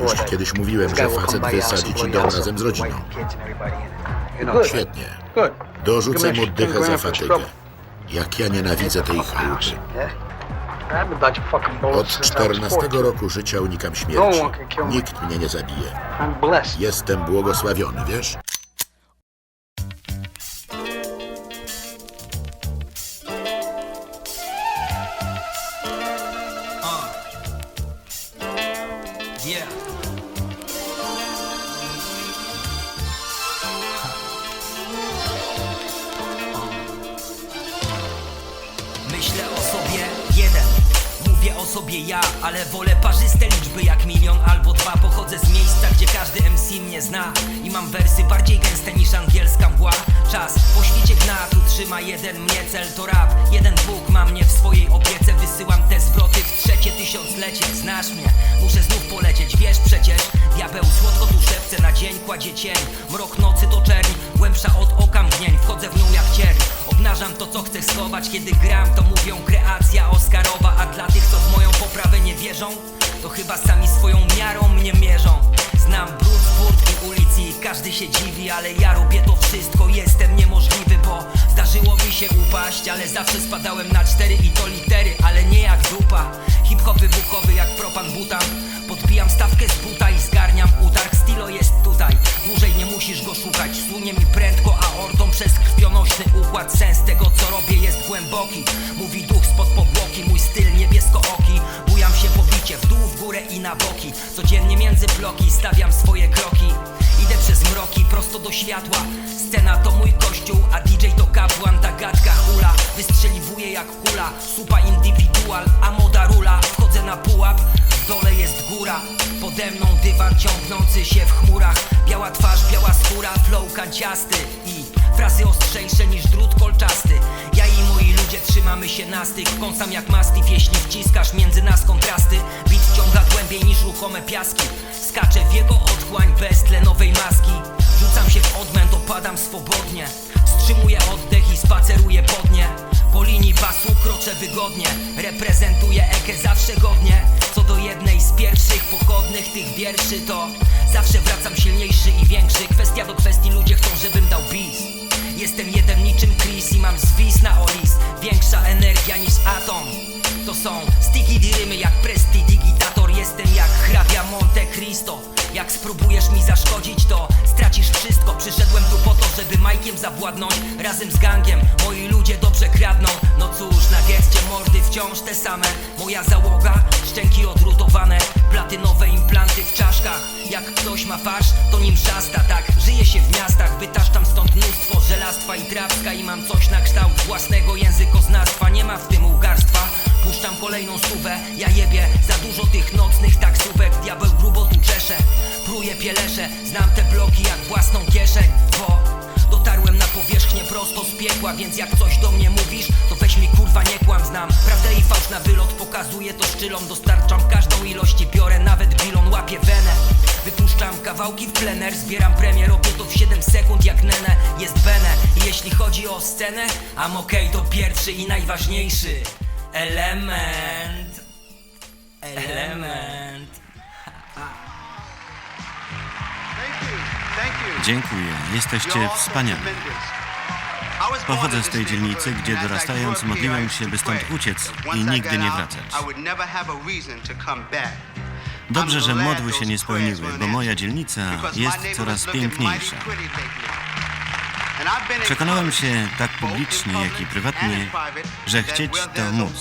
Już kiedyś mówiłem, że facet wysadzi ci dom razem z rodziną. Świetnie. Dorzucę mu oddychę za 10 grand for fatygę. Jak ja nienawidzę tej chałupy. Od since I was 14 14. roku życia unikam śmierci. Nikt mnie nie zabije. Jestem błogosławiony, wiesz? Myślę o sobie. Jeden Mówię o sobie ja, ale wolę parzyste liczby jak milion albo dwa. Pochodzę z miejsca, gdzie każdy MC mnie zna I mam wersy bardziej gęste niż angielska mgła. Czas po świecie gna, tu trzyma jeden mnie cel to rap. Jeden Bóg ma mnie w swojej opiece Mrok nocy to czerń, głębsza od oka mgnień. Wchodzę w nią jak cierń, obnażam to co chcę schować. Kiedy gram to mówią kreacja Oscarowa. A dla tych co w moją poprawę nie wierzą To chyba sami swoją miarą mnie mierzą. Znam brud z furtki ulicy i każdy się dziwi Ale ja robię to wszystko, jestem niemożliwy Bo zdarzyło mi się upaść Ale zawsze spadałem na cztery i to litery Ale nie jak dupa. Hip-hop jak propan butan Podbijam stawkę z buta i zgarniam utarg robię jest głęboki. Mówi duch spod powłoki, mój styl niebieskooki. Bujam się po bicie, w dół, w górę i na boki. Codziennie między bloki stawiam swoje kroki. Idę przez mroki, prosto do światła. Scena to mój kościół, a DJ to kapłan Ta gadka hula, wystrzeliwuje jak kula Supa indywidual, a moda rula. Wchodzę na pułap, w dole jest góra. Pode mną dywan ciągnący się w chmurach. Biała twarz, biała skóra, flow kanciasty. I frazy ostrzejsze niż drut kolczasty styk Kąsam jak mastiff, jeśli wciskasz między nas kontrasty? Bit ciąga głębiej niż ruchome piaski. Skaczę w jego otchłań bez tlenowej maski. Rzucam się w odmęt, opadam swobodnie. Wstrzymuję oddech i spaceruję pod nie Po linii pasu kroczę wygodnie. Reprezentuję Ekę zawsze godnie. Co do jednej z pierwszych pochodnych tych wierszy to Zawsze wracam silniejszy i większy. Kwestia do kwestii ludzie chcą, żebym dał bis. Jestem jeden To są sticky dyrymy jak prestidigitator Jestem jak hrabia Monte Cristo. Jak spróbujesz mi zaszkodzić to stracisz wszystko. Przyszedłem tu po to, żeby Majkiem zawładnąć. Razem z gangiem, moi ludzie dobrze kradną. No cóż, na getcie mordy wciąż te same. Moja załoga, szczęki odrutowane. Platynowe implanty w czaszkach. Jak ktoś ma farsz, to nim szasta Tak, żyje się w miastach, ja jebie Za dużo tych nocnych taksówek Diabeł grubo tu czesze. Pruję pielesze, znam te bloki jak własną kieszeń. Bo dotarłem na powierzchnię prosto z piekła Więc jak coś do mnie mówisz, to weź mi kurwa nie kłam Znam. Prawdę i fałsz na wylot Pokazuję to szczylom, dostarczam każdą ilość i biorę nawet bilon, łapię wenę. Wypuszczam kawałki w plener, zbieram premię Robię to w 7 sekund jak nenę, jest bene I jeśli chodzi o scenę, am okej to pierwszy i najważniejszy Element Element. Dziękuję, jesteście wspaniali. Pochodzę z tej dzielnicy, gdzie dorastając modliłem się, by stąd uciec i nigdy nie wracać. Dobrze, że modły się nie spełniły, bo moja dzielnica jest coraz piękniejsza. Przekonałem się tak publicznie, jak i prywatnie, że chcieć to móc.